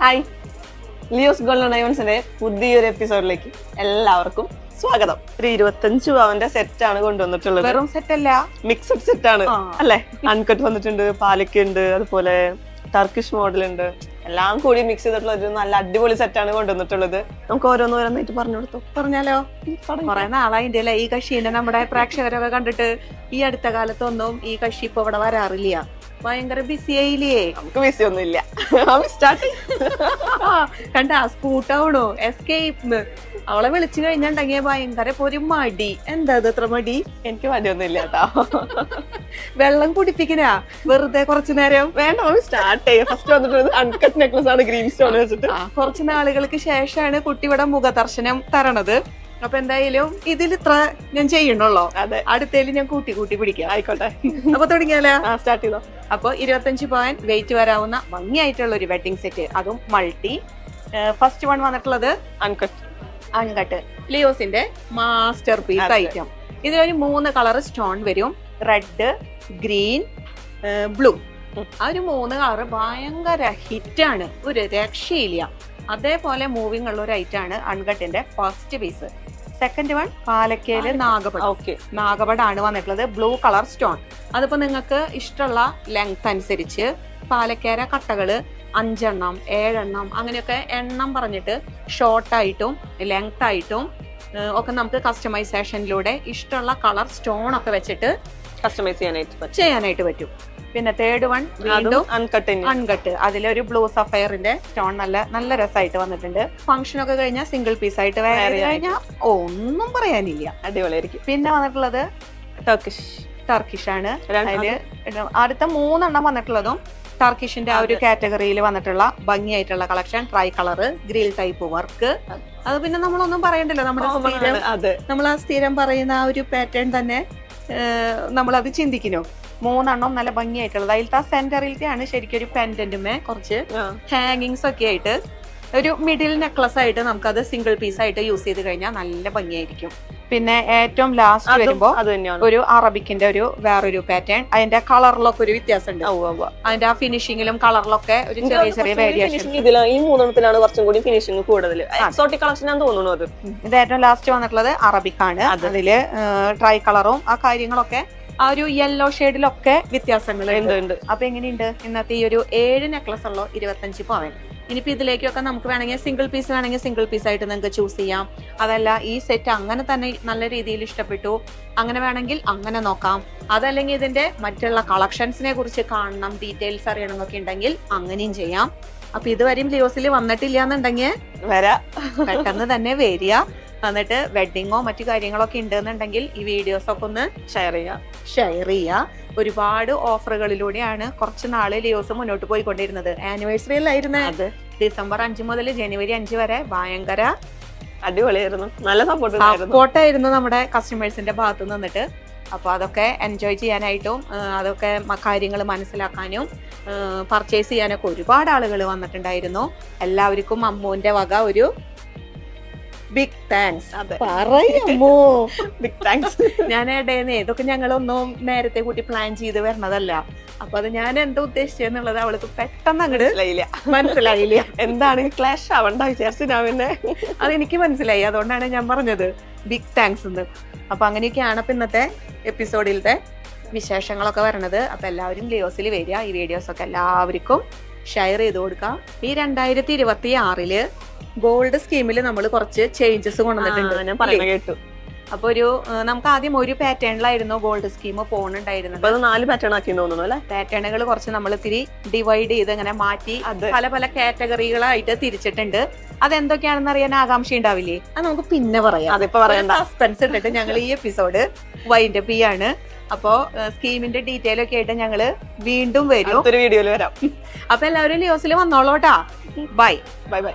Hi Leo's golden ഡയമണ്ട്സിന്റെ പുതിയൊരു എപ്പിസോഡിലേക്ക് എല്ലാവർക്കും സ്വാഗതം. ഒരു ഇരുപത്തഞ്ച് പവന്റെ സെറ്റ് ആണ് കൊണ്ടുവന്നിട്ടുള്ളത്. വെറും സെറ്റ് അല്ല. മിക്സഡ് സെറ്റ് ആണ്. അല്ലെ? അൺകട്ട് വന്നിട്ടുണ്ട് പാലക്ക ഉണ്ട് അതുപോലെ ടർക്കിഷ് മോഡൽ ഉണ്ട്. എല്ലാം കൂടി മിക്സ് ചെയ്തിട്ടുള്ള ഒരു നല്ല അടിപൊളി സെറ്റ് ആണ് കൊണ്ടുവന്നിട്ടുള്ളത്. നമുക്ക് ഓരോന്ന് ഓരോന്നായിട്ട് പറഞ്ഞു കൊടുത്തു. പറഞ്ഞാലോ? കുറെ നാളായിന്റെ അല്ലേ ഈ കക്ഷീനെ നമ്മുടെ പ്രേക്ഷകരൊക്കെ കണ്ടിട്ട് ഈ അടുത്ത കാലത്തൊന്നും ഈ കക്ഷി ഇപ്പൊ ഇവിടെ വരാറില്ല. ഭയങ്കര ബിസി ആയില്ലേ നമുക്ക് ബിസി ഒന്നും ഇല്ല കണ്ട സ്കൂട്ടാവണോ എസ്കേപ്പ്. അവളെ വിളിച്ചു കഴിഞ്ഞുണ്ടെങ്കിൽ ഭയങ്കര ഒരു മടി. എന്താ ഇത് ഇത്ര മടി? എനിക്ക് മടിയൊന്നും ഇല്ല കേട്ടോ. വെള്ളം കുടിപ്പിക്കനാ വെറുതെ കുറച്ചു നേരം? വേണ്ട സ്റ്റാർട്ട് ചെയ്യാം. ഫസ്റ്റ് വന്നിട്ട് അൺകട്ട് നെക്ലസ് ആണ് ഗ്രീൻ സ്റ്റോൺ വെച്ചിട്ട്. കുറച്ച് നാളുകൾക്ക് ശേഷമാണ് കുട്ടിയുടെ മുഖദർശനം തരണത്. അപ്പൊ എന്തായാലും ഇതിൽ ഇത്ര ഞാൻ ചെയ്യണല്ലോ അതെ. അടുത്തേലും ഞാൻ കൂട്ടി കൂട്ടി പിടിക്കാം. ആയിക്കോട്ടെ. അപ്പൊ തുടങ്ങിയാലോ? സ്റ്റാർട്ട് ചെയ്തോ. അപ്പൊ ഇരുപത്തഞ്ച് പവൻ വെയിറ്റ് വരാവുന്ന ഭംഗിയായിട്ടുള്ള ഒരു വെഡിങ് സെറ്റ് അതും മൾട്ടി ഫസ്റ്റ് വൺ വന്നിട്ടുള്ളത് അൺകട്ട് അൺകട്ട് ലിയോസിന്റെ മാസ്റ്റർ പീസ്. ഐറ്റം ഇതിലൊരു മൂന്ന് കളർ സ്റ്റോൺ വരും. റെഡ് ഗ്രീൻ ബ്ലൂ ആ ഒരു മൂന്ന് കളർ ഭയങ്കര ഹിറ്റാണ് ഒരു രക്ഷയില്ല. അതേപോലെ മൂവിങ് ഉള്ള ഒരു ഐറ്റം ആണ് അൺകട്ടിന്റെ ഫസ്റ്റ് പീസ് സെക്കൻഡ് വൺ പാലക്കയിൽ നാഗപട. ഓക്കെ നാഗപടാണ് വന്നിട്ടുള്ളത്. ബ്ലൂ കളർ സ്റ്റോൺ അതിപ്പോ നിങ്ങൾക്ക് ഇഷ്ടമുള്ള ലെങ്ത് അനുസരിച്ച് പാലക്കേര കട്ടകൾ അഞ്ചെണ്ണം ഏഴെണ്ണം അങ്ങനെയൊക്കെ എണ്ണം പറഞ്ഞിട്ട് ഷോർട്ടായിട്ടും ലെങ്ത് ആയിട്ടും ഒക്കെ നമുക്ക് കസ്റ്റമൈസേഷനിലൂടെ ഇഷ്ടമുള്ള കളർ സ്റ്റോൺ ഒക്കെ വെച്ചിട്ട് കസ്റ്റമൈസ് ചെയ്യാനായിട്ട് ചെയ്യാനായിട്ട് പറ്റും. പിന്നെ തേർഡ് വൺ വീണ്ടും അൺകട്ട് അൺകട്ട് അതിലൊരു ബ്ലൂ സഫയറിന്റെ സ്റ്റോൺ നല്ല നല്ല രസമായിട്ട് വന്നിട്ടുണ്ട്. ഫംഗ്ഷൻ ഒക്കെ കഴിഞ്ഞാൽ സിംഗിൾ പീസ് ആയിട്ട്. കഴിഞ്ഞാൽ ഒന്നും പറയാനില്ല. അടിപൊളിയായിരിക്കും. പിന്നെ വന്നിട്ടുള്ളത് ടർക്കിഷ് ടർക്കിഷ് ആണ്. അതിൽ അടുത്ത മൂന്നെണ്ണം വന്നിട്ടുള്ളതും ടർക്കിഷിന്റെ ആ ഒരു. കാറ്റഗറിയിൽ വന്നിട്ടുള്ള ഭംഗിയായിട്ടുള്ള collection tricolour grill type work അത് പിന്നെ നമ്മളൊന്നും പറയണ്ടല്ലോ. നമ്മുടെ നമ്മൾ ആ സ്ഥിരം പറയുന്ന ആ ഒരു പാറ്റേൺ തന്നെ നമ്മൾ അത് ചിന്തിക്കുന്നു. മൂന്നെണ്ണം നല്ല ഭംഗിയായിട്ടുള്ളത്. അതിലത്തെ ആ സെന്ററിലത്തെയാണ് ശരിക്കും ഒരു പെൻഡന്റുമേ കുറച്ച് ഹാങ്ങിങ്സ് ഒക്കെ ആയിട്ട്. ഒരു മിഡിൽ നെക്ലസ് ആയിട്ട് നമുക്കത് സിംഗിൾ പീസ് ആയിട്ട് യൂസ് ചെയ്ത് കഴിഞ്ഞാൽ നല്ല ഭംഗിയായിരിക്കും. പിന്നെ ഏറ്റവും ലാസ്റ്റ് വരുമ്പോ ഒരു അറബിക്കിന്റെ ഒരു വേറൊരു പാറ്റേൺ അതിന്റെ കളറിലൊക്കെ ഒരു വ്യത്യാസം ഉണ്ട്. അതിന്റെ ആ ഫിനിഷിങ്ങിലും കളറിലൊക്കെ ഒരു ചെറിയ ചെറിയ വേരിയേഷൻ finishing ഈ മൂന്നെണ്ണത്തിലാണ് കുറച്ചും കൂടി ഫിനിഷിംഗ് കൂടുതൽ എക്സോട്ടിക് കളക്ഷൻ തോന്നുന്നു അത്. ഇത് ഏറ്റവും ലാസ്റ്റ് വന്നിട്ടുള്ളത് അറബിക്കാണ്. അതിൽ അതിൽ ട്രൈ കളറും ആ കാര്യങ്ങളൊക്കെ ആ ഒരു യെല്ലോ ഷെയ്ഡിലൊക്കെ വ്യത്യാസങ്ങൾ ഉണ്ട് അപ്പൊ എങ്ങനെയുണ്ട്? ഇന്നത്തെ ഈ ഒരു ഏഴ് നെക്ലസ് ഉള്ളോ ഇരുപത്തഞ്ച് പവൻ ഇനിയിപ്പോ ഇതിലേക്കൊക്കെ നമുക്ക് വേണമെങ്കിൽ സിംഗിൾ പീസ് വേണമെങ്കിൽ സിംഗിൾ പീസ് ആയിട്ട് നിങ്ങൾക്ക് ചൂസ് ചെയ്യാം. അതല്ല ഈ സെറ്റ് അങ്ങനെ തന്നെ നല്ല രീതിയിൽ ഇഷ്ടപ്പെട്ടു. അങ്ങനെ വേണമെങ്കിൽ അങ്ങനെ നോക്കാം. അതല്ലെങ്കിൽ ഇതിന്റെ മറ്റുള്ള കളക്ഷൻസിനെ കുറിച്ച് കാണണം ഡീറ്റെയിൽസ് അറിയണം എന്നൊക്കെ ഉണ്ടെങ്കിൽ അങ്ങനെയും ചെയ്യാം. അപ്പൊ ഇതുവരെയും ലിയോസിൽ വന്നിട്ടില്ല എന്നുണ്ടെങ്കിൽ വരാ. പെട്ടെന്ന് തന്നെ വരിക. എന്നിട്ട് വെഡിങ്ങോ മറ്റു കാര്യങ്ങളൊക്കെ ഉണ്ടെന്നുണ്ടെങ്കിൽ ഈ വീഡിയോസ് ഒക്കെ ഒന്ന് ഷെയർ ചെയ്യാം ഷെയർ ചെയ്യുക. ഒരുപാട് ഓഫറുകളിലൂടെയാണ് കുറച്ച് നാൾ ലിയോസ് മുന്നോട്ട് പോയിക്കൊണ്ടിരുന്നത്. ആനിവേഴ്സറി അല്ലായിരുന്നു അത് ഡിസംബർ അഞ്ച് മുതൽ ജനുവരി അഞ്ച് വരെ ഭയങ്കര അടിപൊളിയായിരുന്നു. നല്ല സപ്പോർട്ട് സപ്പോർട്ടായിരുന്നു നമ്മുടെ കസ്റ്റമേഴ്സിന്റെ ഭാഗത്ത് നിന്നിട്ട്. അപ്പോൾ അതൊക്കെ എൻജോയ് ചെയ്യാനായിട്ടും അതൊക്കെ കാര്യങ്ങൾ മനസ്സിലാക്കാനും പർച്ചേസ് ചെയ്യാനൊക്കെ ഒരുപാട് ആളുകൾ വന്നിട്ടുണ്ടായിരുന്നു. എല്ലാവർക്കും അമ്മുവിന്റെ വക ഒരു ബിഗ് താങ്ക്സ് പറയുമോ ബിഗ് താങ്ക്സ് ഞാൻ ഇടേന്ന് ഇതൊക്കെ ഞങ്ങളൊന്നും നേരത്തെ കൂട്ടി പ്ലാൻ ചെയ്ത് വരണതല്ല. അപ്പൊ അത് ഞാൻ എന്താ ഉദ്ദേശിച്ചെന്നുള്ളത് അവൾക്ക് പെട്ടെന്ന് അങ്ങോട്ട് മനസ്സിലായില്ല. മനസ്സിലായില്ല. എന്താണ് ക്ലാഷ് ആവണ്ട വിചാരിച്ചു ഞാൻ പിന്നെ അതെനിക്ക് മനസ്സിലായി. അതുകൊണ്ടാണ് ഞാൻ പറഞ്ഞത് ബിഗ് താങ്ക്സ് എന്ന് അപ്പൊ അങ്ങനെയൊക്കെയാണ് അപ്പൊ ഇന്നത്തെ എപ്പിസോഡിലത്തെ വിശേഷങ്ങളൊക്കെ വരണത്. അപ്പൊ എല്ലാവരും ലിയോസിൽ വരിക. ഈ വീഡിയോസ് ഒക്കെ എല്ലാവർക്കും ഷെയർ ചെയ്ത് കൊടുക്കാം. ഈ രണ്ടായിരത്തി ഇരുപത്തി ആറിൽ ഗോൾഡ് സ്കീമിൽ നമ്മൾ കുറച്ച് ചേഞ്ചസ് കൊണ്ടുവന്നിട്ടുണ്ട്. കേട്ടു. അപ്പൊ ഒരു നമുക്ക് ആദ്യം ഒരു പാറ്റേണിലായിരുന്നു ഗോൾഡ് സ്കീം പോകുന്നുണ്ടായിരുന്നത് നാല് പാറ്റേൺ ആക്കി തോന്നുന്നു അല്ലെ? പാറ്റേണുകൾ കുറച്ച് നമ്മൾ ഇത്തിരി ഡിവൈഡ് ചെയ്ത് ഇങ്ങനെ മാറ്റി പല പല കാറ്റഗറികളായിട്ട് തിരിച്ചിട്ടുണ്ട്. അതെന്തൊക്കെയാണെന്ന് അറിയാൻ ആകാംക്ഷ ഉണ്ടാവില്ലേ? അത് നമുക്ക് പിന്നെ പറയാം. അതിപ്പോ പറയാം സസ്പെൻസ് ഇട്ടിട്ട് ഞങ്ങൾ ഈ എപ്പിസോഡ് വൈൻഡ് അപ്പ് ചെയ്യാണ് അപ്പോ സ്കീമിന്റെ ഡീറ്റെയിൽ ഒക്കെ ആയിട്ട് ഞങ്ങൾ വീണ്ടും വരും. വീഡിയോയിൽ വരാം. അപ്പൊ എല്ലാവരും ലിയോസിൽ വന്നോളൂട്ടാ. Bye bye bye